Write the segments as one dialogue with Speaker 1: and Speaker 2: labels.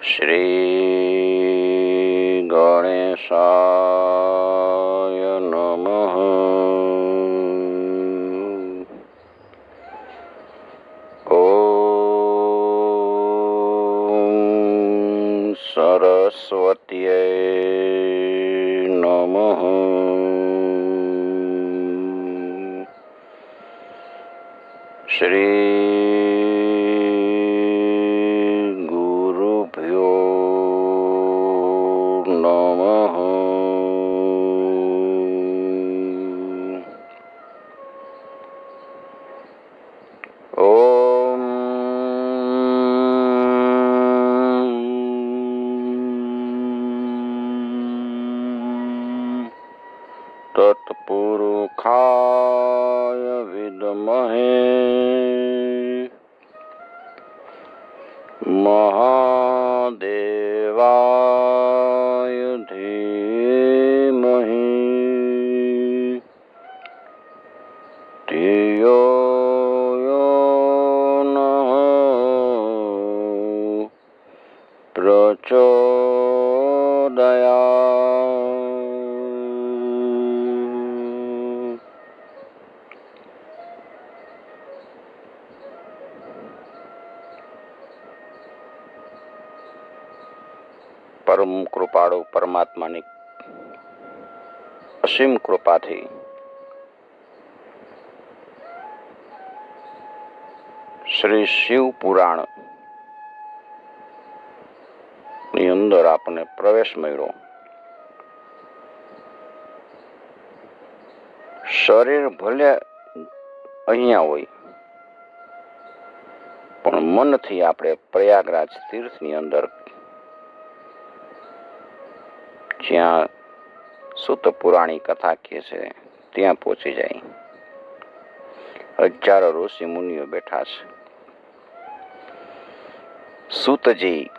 Speaker 1: શ્રી ગણેશાય નમઃ ઓ સરસ્વતીય નમઃ શ્રી では પરમ કૃપાળુ પરમાત્માની અસીમ કૃપાથી શ્રી શિવ પુરાણની અંદર આપણને પ્રવેશ મળ્યો. શરીર ભલે અહીંયા હોય, પણ મનથી આપણે પ્રયાગરાજ તીર્થની અંદર જ્યાં સુત પુરાણી કથા કહે છે, ત્યાં પહોંચી જાય. હજારો ઋષિ મુનિઓ બેઠા છે. સુતજી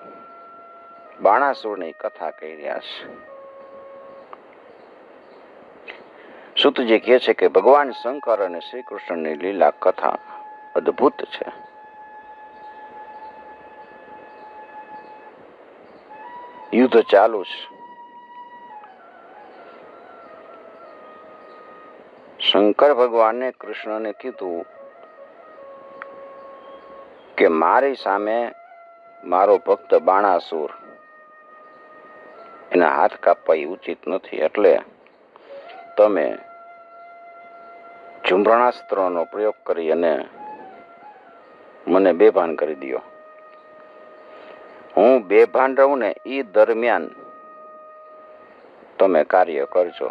Speaker 1: બાણાસુરની કથા કહી રહ્યા છે. સુતજી કહે છે કે ભગવાન શંકર અને શ્રી કૃષ્ણની લીલા કથા અદ્ભુત છે. યુદ્ધ ચાલુ છે. શંકર ભગવાને કૃષ્ણને કીધું કે મારી સામે મારો ભક્ત બાણાસુર. એના હાથ કાપવા ઉચિત નથી. એટલે તમે ઝુંભરણાસ્ત્રનો પ્રયોગ કરી અને મને બેભાન કરી દો હું બેભાન રહું ને એ દરમિયાન તમે કાર્ય કરજો.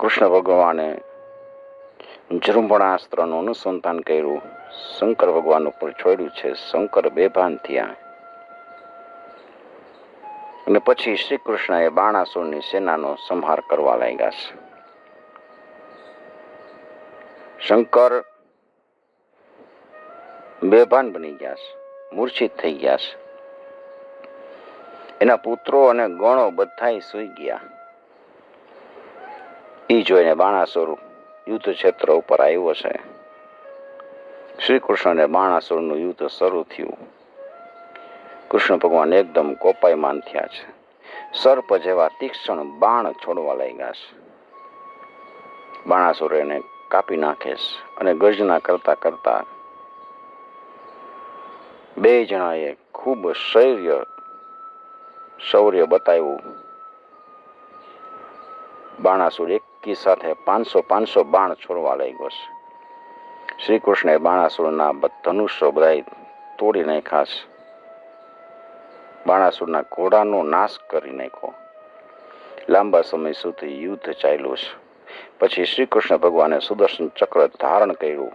Speaker 1: કૃષ્ણ ભગવાને જૃંભણાસ્ત્રનું અનુસંધાન કર્યું. શંકર ભગવાન ઉપર છોડ્યું છે. શંકર બેભાન થયા. અને પછી શ્રી કૃષ્ણએ બાણાસુરની સેનાનો સંહાર કરવા લાગ્યા છે. શંકર બેભાન બની ગયા છે. મૂર્છિત થઈ ગયા છે. એના પુત્રો અને ગણો બધાય સૂઈ ગયા. એ જોઈને બાણાસુર યુદ્ધ ક્ષેત્ર ઉપર આવ્યો છે. શ્રી કૃષ્ણને બાણાસુરનું યુદ્ધ શરૂ થયું. કૃષ્ણ ભગવાન એકદમ કોપાયમાન થયા છે. સર્પ જેવા તીક્ષ્ણ બાણ છોડવા લાગ્યા છે. બાણાસુર એને કાપી નાખે છે અને ગર્જના કરતા કરતા બે જણાએ ખૂબ શૌર્ય શૌર્ય બતાવ્યું. બાણાસુર એકી સાથે પાંચસો પાંચસો બાણ છોડવા લાગ્યો છે. શ્રી કૃષ્ણે બાણાસુરના ધનુષ્યો બધા તોડી નાખ્યા છે. બાણાસુરના ઘોડાનો નાશ કરી નાખ્યો. લાંબા સમય સુધી યુદ્ધ ચાલ્યું છે. પછી શ્રી કૃષ્ણ ભગવાને સુદર્શન ચક્ર ધારણ કર્યું.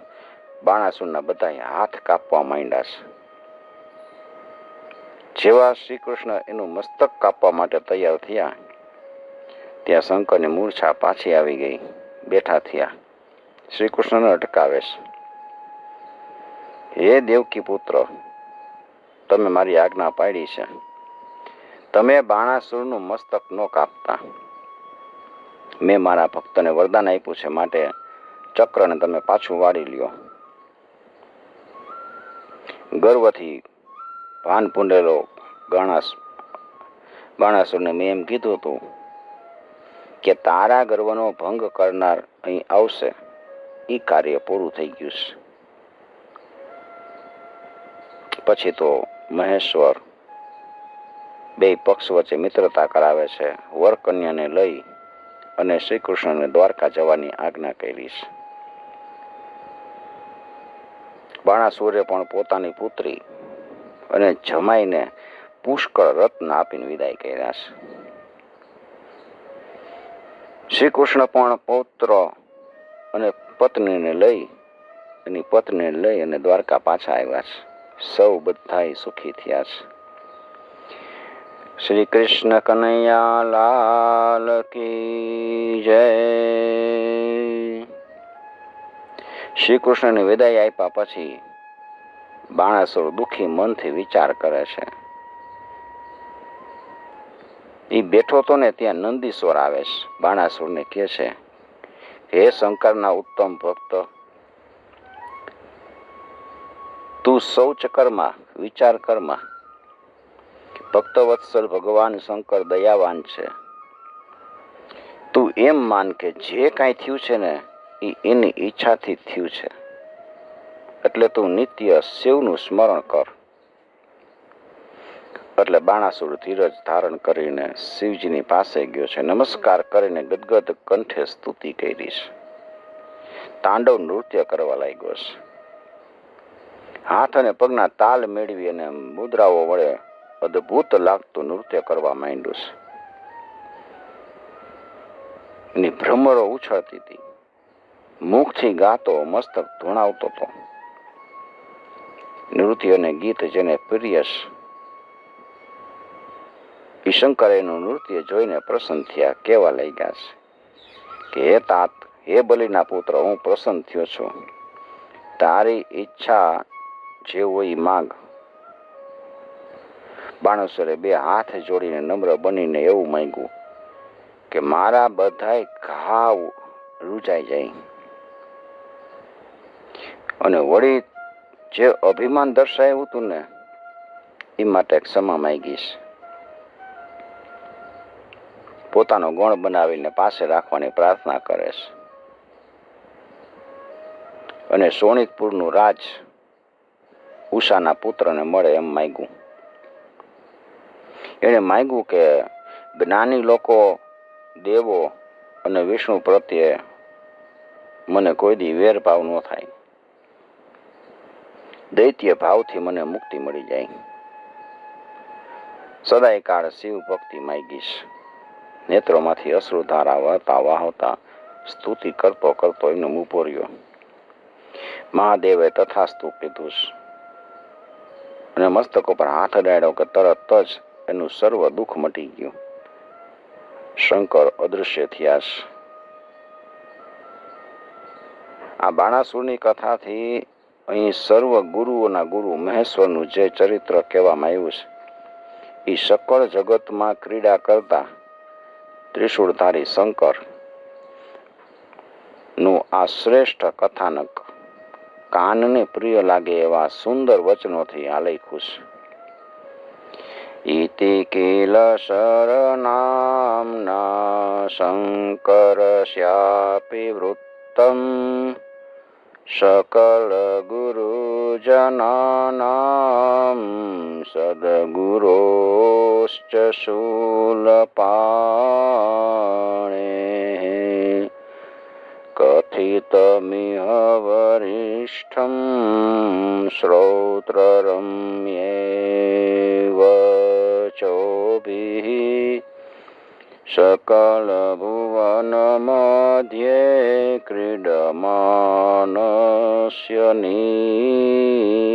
Speaker 1: બાણાસુરના બધા હાથ કાપવા માંડ્યા છે. જેવા શ્રી કૃષ્ણ એનું મસ્તક કાપવા માટે તૈયાર થયા ત્યાં શંકરની મૂર્છા પાછી આવી ગઈ. બેઠા થયા. શ્રી કૃષ્ણને અટકાવે હે દેવકી પુત્ર, તમે મારી આજ્ઞા પાડી છે. તમે બાણાસુરનું મસ્તક ન કાપતા. મેં મારા ભક્તને વરદાન આપ્યું છે માટે ચક્રને તમે પાછું વાળી લ્યો. ગર્વથી ભાન પૂંડેલો ગણાસ, બાણાસુરને મેં એમ કીધું હતું કે તારા ગર્વનો ભંગ કરનાર અહીં આવશે. એ કાર્ય પૂરું થઈ ગયું છે. પછી તો મહેશ્વર બે પક્ષ વચ્ચે મિત્રતા કરાવે છે. વરકન્યાને લઈ અને શ્રી કૃષ્ણને દ્વારકા જવાની આજ્ઞા કરી છે. બાણાસુરે પણ પોતાની પુત્રી અને જમાઈને પુષ્કળ રત્ન આપીને વિદાય કર્યા છે. શ્રી કૃષ્ણ પણ પૌત્ર અને પત્નીને લઈ, એની પત્નીને લઈ અને દ્વારકા પાછા આવ્યા છે. સૌ બધા સુખી થયા છે. શ્રી કૃષ્ણ કનૈયા લાલ કી જય. શ્રી કૃષ્ણની વિદાય આપ્યા પછી બાણાસુર દુઃખી મનથી વિચાર કરે છે. એ બેઠો તો ને ત્યાં નંદીશ્વર આવે છે. બાણાસુરને કહે છે, હે શંકરના ઉત્તમ ભક્ત, તું શૌચ કર્મા, વિચાર કર્મા ભક્તવત્સલ ભગવાન શંકર દયાવાન છે. તું એમ માન કે જે કાંઈ થયું છે ને એ એની ઈચ્છાથી થયું છે. એટલે તું નિત્ય શિવનું સ્મરણ કર. એટલે બાણાસુર ધીરજ ધારણ કરીને શિવજીની પાસે ગયો છે. નમસ્કાર કરીને ગદગદ કંઠે સ્તુતિ કરી છે. તાંડવ નૃત્ય કરવા લાગ્યો છે. હાથ અને પગના તાલ મેળવી અને મુદ્રાઓ વડે અદ્ભુત લાગતું નૃત્ય કરવા માંડ્યું છે. એની ભ્રમરો ઉછળતી હતી. મુખથી ગાતો, મસ્તક ધોણાવતો હતો. નૃત્ય અને ગીત જેને પ્રિય છે ઈશંકર એનું નૃત્ય જોઈને પ્રસન્ન થયા. કેવા લઈ ગયા છે? કે હે તાત, હે બલિના પુત્ર, હું પ્રસન્ન થયો છું. તારી ઈચ્છા જે હોય માગ. બાણસરે બે હાથ જોડીને નમ્ર બનીને એવું માંગ્યું કે મારા બધાય ઘાવ રૂજાઈ જાય. અને વળી જે અભિમાન દર્શાવ્યું હતું ને એ માટે ક્ષમા માંગીશ. પોતાનો ગણ બનાવીને પાસે રાખવાની પ્રાર્થના કરે છે. અને સોનિતપુરનું રાજ ઉષાના પુત્રને મળે એમ માગ્યું. એણે માગ્યું કે જ્ઞાની લોકો, દેવો અને વિષ્ણુ પ્રત્યે મને કોઈ દી વેરભાવ ન થાય. દૈત્ય ભાવથી મને મુક્તિ મળી જાય. સદાય કાળ શિવ ભક્તિ માગીશ. નેત્રોમાંથી અશ્રુધારા વહતા વાહતા સ્તુતિ કરતો કરતો ઊભો રહ્યો મહાદેવે તથાસ્તુ કીધું. અને મસ્તક ઉપર હાથ અડાડ્યો કે તરત જ એનું સર્વ દુઃખ મટી ગયું. શંકર અદૃશ્ય થયા આ બાણાસુરની કથાથી અહીં સર્વ ગુરુઓના ગુરુ મહેશ્વરનું જે ચરિત્ર કહેવામાં આવ્યું છે એ સકળ જગતમાં ક્રીડા કરતા ત્રિશૂળધારી શંકરનું આ શ્રેષ્ઠ કથાનક કાનને પ્રિય લાગે એવા સુંદર વચનોથી આલેખું છે ઇતિ કિલ શંકર શ્યાપી વૃત્તમ सकल गुरुजनानां सद्गुरोश्च शूलपाणे कथितमिह वरिष्ठं श्रोत्ररम्येव નિત્યમ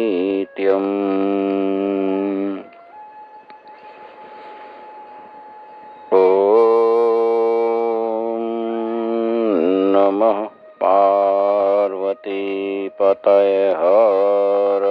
Speaker 1: નમઃ પાર્વતી પતય હર